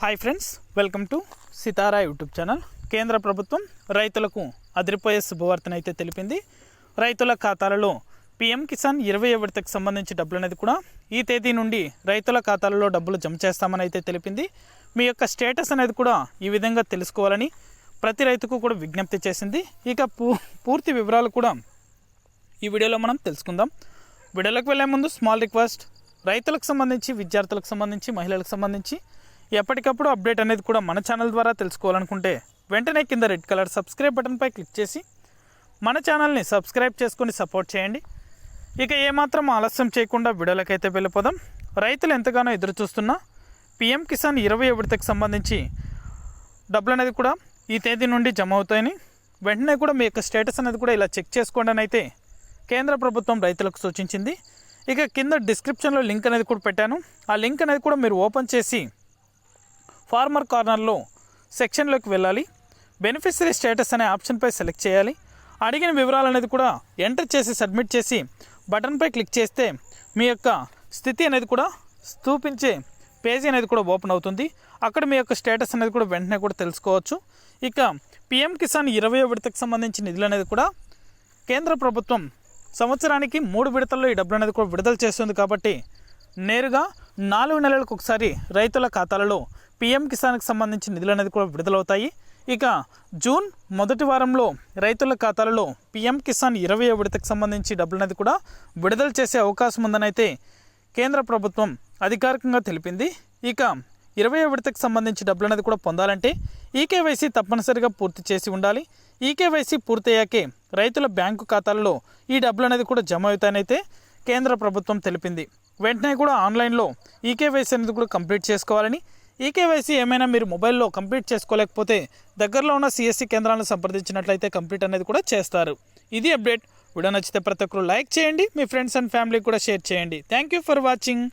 Hi friends welcome to Sitara YouTube channel కేంద్ర ప్రభుత్వం రైతులకు అదిరిపోయే శుభవార్తను అయితే తెలిపింది. రైతుల ఖాతాలలో పిఎం కిసాన్ ఇరవై విడతకు సంబంధించి డబ్బులు అనేది కూడా ఈ తేదీ నుండి రైతుల ఖాతాలలో డబ్బులు జమ చేస్తామని అయితే తెలిపింది. మీ యొక్క స్టేటస్ అనేది కూడా ఈ విధంగా తెలుసుకోవాలని ప్రతి రైతుకు కూడా విజ్ఞప్తి చేసింది. ఇక పూ పూర్తి వివరాలు కూడా ఈ వీడియోలో మనం తెలుసుకుందాం. వీడియోలోకి వెళ్ళే ముందు స్మాల్ రిక్వెస్ట్ రైతులకు సంబంధించి విద్యార్థులకు సంబంధించి మహిళలకు సంబంధించి ఎప్పటికప్పుడు అప్డేట్ అనేది కూడా మన ఛానల్ ద్వారా తెలుసుకోవాలనుకుంటే వెంటనే కింద రెడ్ కలర్ సబ్స్క్రైబ్ బటన్పై క్లిక్ చేసి మన ఛానల్ని సబ్స్క్రైబ్ చేసుకొని సపోర్ట్ చేయండి. ఇక ఏమాత్రం ఆలస్యం చేయకుండా వీడియోలకైతే వెళ్ళిపోదాం. రైతులు ఎంతగానో ఎదురు చూస్తున్న పిఎం కిసాన్ ఇరవై విడతకు సంబంధించి డబ్బులు అనేది కూడా ఈ తేదీ నుండి జమ అవుతాయని వెంటనే కూడా మీ యొక్క స్టేటస్ అనేది కూడా ఇలా చెక్ చేసుకోండి అని అయితే కేంద్ర ప్రభుత్వం రైతులకు సూచించింది. ఇక కింద డిస్క్రిప్షన్లో లింక్ అనేది కూడా పెట్టాను. ఆ లింక్ అనేది కూడా మీరు ఓపెన్ చేసి ఫార్మర్ కార్నర్లో సెక్షన్లోకి వెళ్ళాలి. బెనిఫిషరీ స్టేటస్ అనే ఆప్షన్పై సెలెక్ట్ చేయాలి. అడిగిన వివరాలు అనేది కూడా ఎంటర్ చేసి సబ్మిట్ చేసి బటన్పై క్లిక్ చేస్తే మీ యొక్క స్థితి అనేది కూడా స్థూపించే పేజీ అనేది కూడా ఓపెన్ అవుతుంది. అక్కడ మీ యొక్క స్టేటస్ అనేది కూడా వెంటనే కూడా తెలుసుకోవచ్చు. ఇక పిఎం కిసాన్ ఇరవై విడతకు సంబంధించిన నిధులు అనేది కూడా కేంద్ర ప్రభుత్వం సంవత్సరానికి మూడు విడతల్లో ఈ డబ్బులు అనేది కూడా విడుదల చేస్తుంది కాబట్టి నేరుగా నాలుగు నెలలకు ఒకసారి రైతుల ఖాతాలలో పిఎం కిసాన్కి సంబంధించిన నిధులు అనేది కూడా విడుదలవుతాయి. ఇక జూన్ మొదటి వారంలో రైతుల ఖాతాలలో పిఎం కిసాన్ ఇరవై విడతకు సంబంధించి డబ్బులు అనేది కూడా విడుదల చేసే అవకాశం ఉందని అయితే కేంద్ర ప్రభుత్వం అధికారికంగా తెలిపింది. ఇక ఇరవై విడతకు సంబంధించి డబ్బులు అనేది కూడా పొందాలంటే ఈకేవైసీ తప్పనిసరిగా పూర్తి చేసి ఉండాలి. ఈకేవైసీ పూర్తయ్యాకే రైతుల బ్యాంకు ఖాతాలలో ఈ డబ్బులు అనేది కూడా జమ అవుతాయనైతే కేంద్ర ప్రభుత్వం తెలిపింది. వెంటనే కూడా ఆన్లైన్లో ఈకేవైసీ అనేది కూడా కంప్లీట్ చేసుకోవాలని ఈకేవైసీ ఏమైనా మీరు మొబైల్లో కంప్లీట్ చేసుకోలేకపోతే దగ్గరలో ఉన్న సిఎస్సి కేంద్రాలను సంప్రదించినట్లయితే కంప్లీట్ అనేది కూడా చేస్తారు. ఇది అప్డేట్. వీడియో నచ్చితే ప్రతి ఒక్కరు లైక్ చేయండి. మీ ఫ్రెండ్స్ అండ్ ఫ్యామిలీకి కూడా షేర్ చేయండి. Thank you for watching